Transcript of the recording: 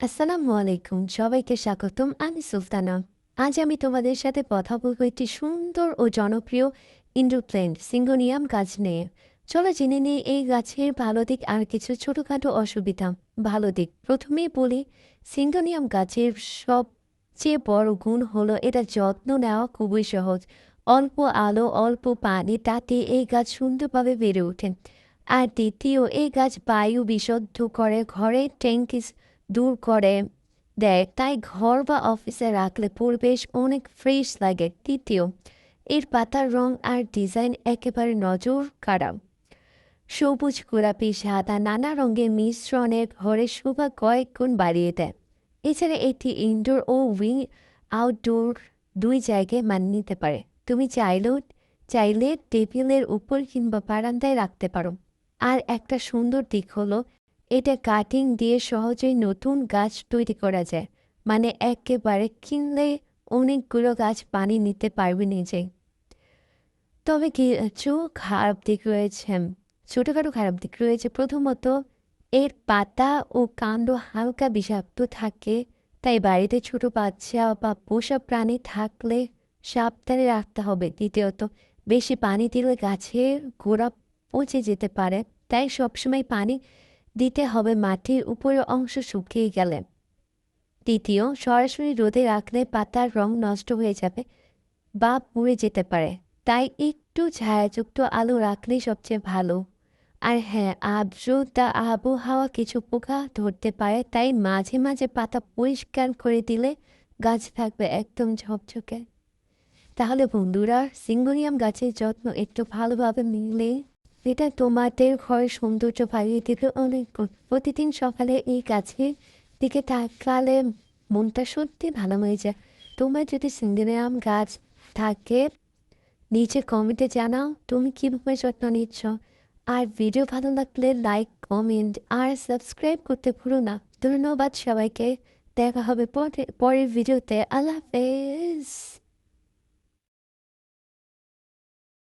আসসালামু আলাইকুম, সবাইকে স্বাগতম। আমি সুলতানা। আজ আমি তোমাদের সাথে কথা বলব একটি সুন্দর ও জনপ্রিয় ইনডোর প্ল্যান্ট সিঙ্গোনিয়াম গাছ নিয়ে। চলো জেনে নিই এই গাছের ভালো দিক আর কিছু ছোটোখাটো অসুবিধা। ভালো দিক, প্রথমেই বলি, সিঙ্গোনিয়াম গাছের সবচেয়ে বড় গুণ হলো এটা যত্ন নেওয়া খুবই সহজ। অল্প আলো, অল্প পানি তাতে এই গাছ সুন্দরভাবে বেড়ে ওঠে। আর দ্বিতীয়, এই গাছ বায়ু বিশুদ্ধ করে, ঘরে ট্যাঙ্কিস দূর করে দেয়। তাই ঘর বা অফিসে রাখলে পরিবেশ অনেক ফ্রেশ লাগে। তৃতীয়, এর পাতার রং আর ডিজাইন একেবারে নজর কাড়া। সবুজ, গোলাপি, সাদা, নানা রঙের মিশ্রণে ঘরের শোভা কয়েক গুণ বাড়িয়ে দেয়। এছাড়া এটি ইনডোর ও উইং আউটডোর দুই জায়গায় মানিয়ে নিতে পারে। তুমি চাইলেও, চাইলে টেবিলের উপর কিংবা বারান্দায় রাখতে পারো। আর একটা সুন্দর দিক হলো এটা কাটিং দিয়ে সহজেই নতুন গাছ তৈরি করা যায়। মানে একেবারে কিনলে অনেকগুলো গাছ পানি নিতে পারবে নিজেই তবে কিছু খারাপ দিক রয়েছে ছোটোখাটো খারাপ দিক রয়েছে। প্রথমত, এর পাতা ও কাণ্ড হালকা বিষাক্ত থাকে, তাই বাড়িতে ছোট বাচ্চা বা পোষা প্রাণী থাকলে সাবধানে রাখতে হবে। দ্বিতীয়ত, বেশি পানি দিলে গাছের গোড়া পচে যেতে পারে, তাই সবসময় পানি দিতে হবে মাটির উপরের অংশ শুকিয়ে গেলে। তৃতীয়, সরাসরি রোদে রাখলে পাতার রং নষ্ট হয়ে যাবে বা পুড়ে যেতে পারে। তাই একটু ছায়াযুক্ত আলো রাখলেই সবচেয়ে ভালো। আর হ্যাঁ আর্দ্রতা আবহাওয়া কিছু পোকা ধরতে পারে, তাই মাঝে মাঝে পাতা পরিষ্কার করে দিলে গাছ থাকবে একদম ঝকঝকে। তাহলে বন্ধুরা, সিঙ্গোনিয়াম গাছের যত্ন একটু ভালোভাবে নিলে এটা তোমাদের ঘরের সৌন্দর্য বাড়িয়ে দিবে অনেক প্রতিদিন সকালে এই গাছের দিকে তাকালে মনটা সত্যি ভালো হয়ে যায়। তোমার যদি সিঙ্গোনিয়াম গাছ থাকে, নিচে কমেন্টে জানাও তুমি কীভাবে যত্ন নিচ্ছ। আর ভিডিও ভালো লাগলে লাইক কমেন্ট আর সাবস্ক্রাইব করতে ভুলো না। ধন্যবাদ সবাইকে। দেখা হবে পরে, পরের ভিডিওতে আল্লাহ হাফেজ।